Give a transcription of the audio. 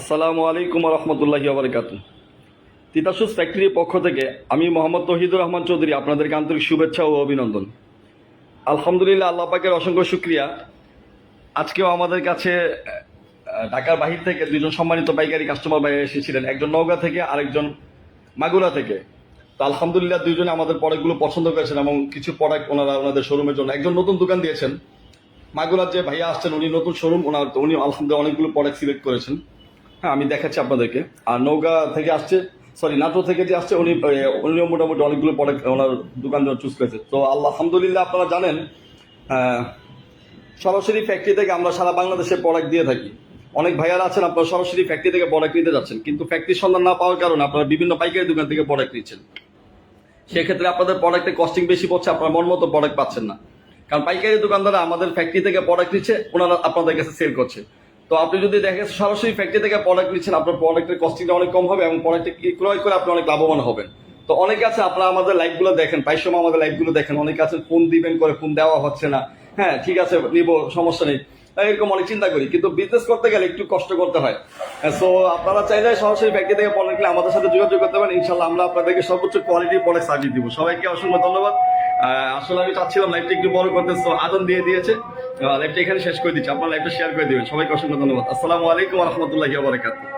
আসসালামু আলাইকুম রহমতুল্লাহি আবরকাত তিতাসুস ফ্যাক্টরির পক্ষ থেকে আমি মোহাম্মদ তহিদুর রহমান চৌধুরী আপনাদেরকে আন্তরিক শুভেচ্ছা ও অভিনন্দন। আলহামদুলিল্লাহ আল্লাহ পাকের অসংখ্য শুক্রিয়া। আজকেও আমাদের কাছে ঢাকার বাহির থেকে দুজন সম্মানিত পাইকারি কাস্টমার ভাই এসেছিলেন। একজন নওগাঁ থেকে, আরেকজন মাগুরা থেকে। তো আলহামদুলিল্লাহ দুইজনে আমাদের প্রোডাক্টগুলো পছন্দ করেছেন এবং কিছু প্রোডাক্ট ওনারা ওনাদের শোরুমের জন্য একজন নতুন দোকান দিয়েছেন। মাগুরার যে ভাইয়া আসছেন, উনি নতুন শোরুম ওনার উনি আলহামদুলিল্লাহ অনেকগুলো প্রোডাক্ট সিলেক্ট করেছেন। হ্যাঁ আমি দেখাচ্ছি আপনাদেরকে। আর নৌকা থেকে আসছে সরি নাটোর থেকে যে আসছে উনি এ, উনিও মোটামুটি অনেকগুলো প্রোডাক্ট ওনার দোকান চুজ করেছে। তো আল্লাহ আলহামদুলিল্লাহ আপনারা জানেন সরাসরি ফ্যাক্টরি থেকে আমরা সারা বাংলাদেশে প্রোডাক্ট দিয়ে থাকি। অনেক ভাইয়ারা আছেন আপনারা সরাসরি ফ্যাক্টরি থেকে প্রোডাক্ট নিতে যাচ্ছেন। কিন্তু ফ্যাক্টরির সন্ধান না পাওয়ার কারণে আপনারা বিভিন্ন পাইকারি দোকান থেকে প্রোডাক্ট নিচ্ছেন। সেক্ষেত্রে আপনাদের প্রোডাক্টের কস্টিং বেশি পড়ছে আপনার মন মতো প্রোডাক্ট পাচ্ছেন না। কারণ পাইকারি দোকানদাররা আমাদের ফ্যাক্টরি থেকে প্রোডাক্ট নিচ্ছে ওনারা আপনাদের কাছে সেল করছে। তো আপনি যদি দেখেন সরাসরি ফ্যাক্টরি থেকে প্রোডাক্ট নিচ্ছেন, আপনার প্রোডাক্টের কস্টিংটা অনেক কম হবে এবং প্রোডাক্টে ক্রয় করে আপনি অনেক লাভবান হবেন। তো অনেকে আছে, আপনারা আমাদের লাইভগুলো দেখেন, প্রায় সময় আমাদের লাইভগুলো দেখেন। অনেকে আছেন ফোন দিবেন করে ফোন দেওয়া হচ্ছে না। হ্যাঁ ঠিক আছে, নিব, সমস্যা নেই। এরকম অনেক চিন্তা করি, কিন্তু বিজনেস করতে গেলে একটু কষ্ট করতে হয়। সো আপনারা চাইলে সরাসরি ফ্যাক্টরি থেকে প্রোডাক্ট নিলে আমাদের সাথে যোগাযোগ করতে পারেন। ইনশাল্লাহ আমরা আপনাদেরকে সর্বোচ্চ কোয়ালিটির প্রোডাক্ট সার্ভিস দিব। সবাইকে অসংখ্য ধন্যবাদ। আসলে আমি চাচ্ছিলাম লাইভটা একটু বড় করতে তো আদন দিয়ে দিয়েছে। লাইভটা এখানে শেষ করে দিচ্ছি। আপনার লাইভটা শেয়ার করে দিবেন। সবাইকে অসংখ্য ধন্যবাদ। আসসালামু আলাইকুম রহমতুল্লাহ বারাকাতুহ।